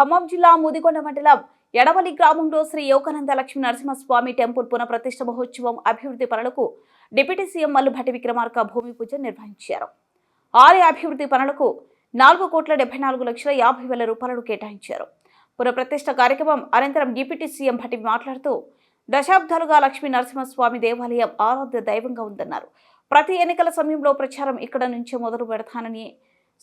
ఖమ్మం జిల్లా ముదిగొండ మండలం ఎడవలి గ్రామంలో శ్రీ యోగానంద లక్ష్మీ నరసింహస్వామి టెంపుల్ పునఃప్రతిష్ఠ మహోత్సవం అభివృద్ధి పనులకు డిప్యూటీ సీఎం మల్లుభట్టి విక్రమార్క భూమి పూజ నిర్వహించారు. ఆలయ అభివృద్ధి పనులకు నాలుగు కోట్ల డెబ్బై నాలుగు లక్షల యాభై వేల రూపాయలను కేటాయించారు. పునఃప్రతిష్ఠ కార్యక్రమం అనంతరం డిప్యూటీ సీఎం భట్టి మాట్లాడుతూ దశాబ్దాలుగా లక్ష్మీ నరసింహస్వామి దేవాలయం ఆరాధ్య దైవంగా ఉందన్నారు. ప్రతి ఎన్నికల సమయంలో ప్రచారం ఇక్కడ నుంచే మొదలు పెడతానని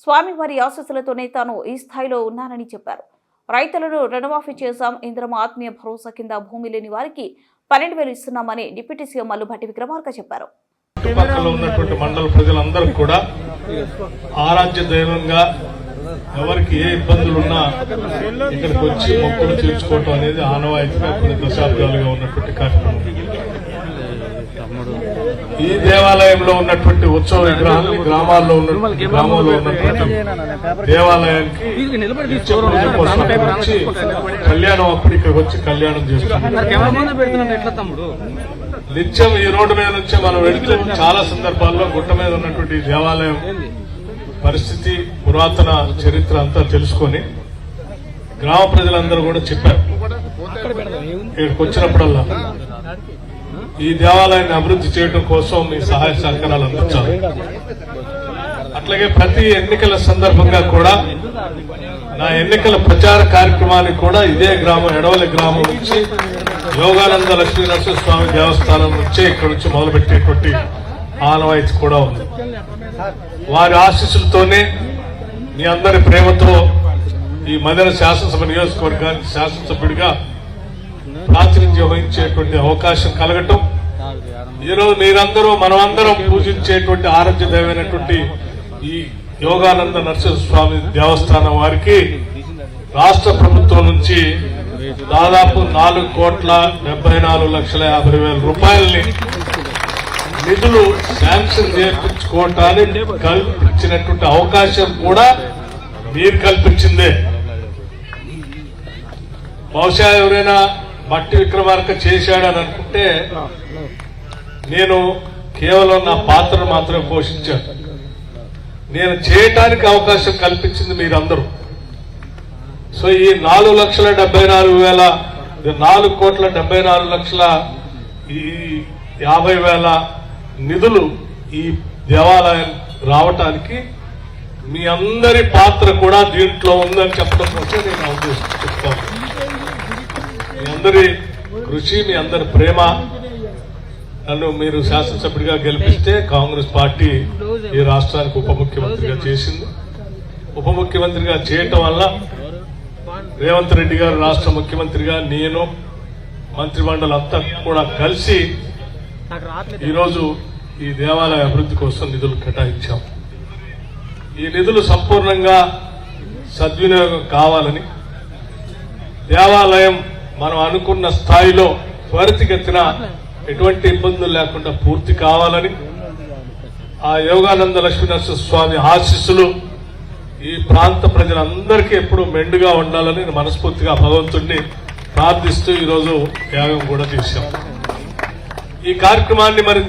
స్వామివారి ఆశస్సులతోనే తాను ఈ స్థాయిలో ఉన్నానని చెప్పారు. రైతులను రుణమాఫీ చేశాం ఇంద్రమ ఆత్మీయ భరోసా కింద భూమి లేని వారికి పన్నెండు వేలు ఇస్తున్నామని డిప్యూటీ సీఎం మల్లుభట్టి విక్రమార్క చెప్పారు. ఉన్నటువంటి మండల ప్రజలందరూ కూడా ఆరాధ్య దైవంగా ఎవరికి ఏ ఇబ్బందులు ఉన్నా ఇక్కడికి వచ్చి మొక్కులు తీర్చుకోవటం అనేది ఆనవాయితీగా కొన్ని దశాబ్దాలుగా ఉన్నటువంటి కార్యక్రమం. దేవాలయంలో ఉన్నటువంటి ఉత్సవ విగ్రహాలు గ్రామాల్లో ఉన్నటువంటి గ్రామంలో ఉన్నటువంటి దేవాలయానికి వచ్చి కళ్యాణం అప్పుడు ఇక్కడికి వచ్చి కళ్యాణం చేస్తున్నారు నిత్యం ఈ రోడ్డు మీద నుంచే మనం వెళుతూ చాలా సందర్భాల్లో గుట్ట మీద ఉన్నటువంటి దేవాలయం పరిస్థితి పురాతన చరిత్ర అంతా తెలుసుకొని గ్రామ ప్రజలందరూ కూడా చెప్పారు. ఇక్కడికి వచ్చినప్పుడల్లా. ఈ దేవాలయాన్ని అభివృద్ధి చేయడం కోసం మీ సహాయ సహకారాలు అందించాలి. అట్లాగే ప్రతి ఎన్నికల సందర్భంగా కూడా నా ఎన్నికల ప్రచార కార్యక్రమానికి కూడా ఇదే గ్రామం ఎడవలి గ్రామం నుంచి యోగానంద లక్ష్మీనరసింహ స్వామి దేవస్థానం నుంచే ఇక్కడ నుంచి మొదలుపెట్టేటువంటి ఆనవాయితీ కూడా ఉంది. వారి ఆశీస్సులతోనే మీ అందరి ప్రేమతో ఈ మదన శాసనసభ నియోజకవర్గానికి శాసనసభ్యుడిగా ప్రాతినిధ్యం వహించేటువంటి అవకాశం కలగటం. ఈరోజు మీరందరూ మనమందరం పూజించేటువంటి ఆరోగ్య దైవమైనటువంటి ఈ యోగానంద నరసింహస్వామి దేవస్థానం వారికి రాష్ట్ర ప్రభుత్వం నుంచి దాదాపు నాలుగు కోట్ల డెబ్బై నాలుగు లక్షల యాభై వేల రూపాయలని నిధులు శాంక్షన్ చేయించుకోవటానికి కల్పించినటువంటి అవకాశం కూడా మీరు కల్పించిందే. బహుశా ఎవరైనా మట్టి విక్రమార్క చేశాడని అనుకుంటే నేను కేవలం నా పాత్రను మాత్రమే పోషించాను. నేను చేయటానికి అవకాశం కల్పించింది మీరందరూ. సో ఈ నాలుగు లక్షల డెబ్బై నాలుగు వేల నాలుగు కోట్ల డెబ్బై నాలుగు లక్షల ఈ యాభై వేల నిధులు ఈ దేవాలయం రావటానికి మీ అందరి పాత్ర కూడా దీంట్లో ఉందని చెప్పడం కోసం నేను ఉద్దేశం చెప్తాను. అందరి కృషి మీ అందరి ప్రేమ నన్ను మీరు శాసనసభ్యుడిగా గెలిపిస్తే కాంగ్రెస్ పార్టీ ఈ రాష్ట్రానికి ఉప ముఖ్యమంత్రిగా చేసింది. ఉప ముఖ్యమంత్రిగా చేయటం వల్ల రేవంత్ రెడ్డి గారు రాష్ట్ర ముఖ్యమంత్రిగా నేను మంత్రిమండలి అంతా కూడా కలిసి ఈరోజు ఈ దేవాలయ అభివృద్ధి కోసం నిధులు కేటాయించాం. ఈ నిధులు సంపూర్ణంగా సద్వినియోగం కావాలని దేవాలయం మనం అనుకున్న స్థాయిలో త్వరితగతిన ఎటువంటి ఇబ్బందులు లేకుండా పూర్తి కావాలని ఆ యోగానంద లక్ష్మీనరసింహ స్వామి ఆశీస్సులు ఈ ప్రాంత ప్రజలందరికీ ఎప్పుడూ మెండుగా ఉండాలని నేను మనస్ఫూర్తిగా భగవంతుడిని ప్రార్థిస్తూ ఈరోజు యాగం కూడా చేశాం. ఈ కార్యక్రమాన్ని మరి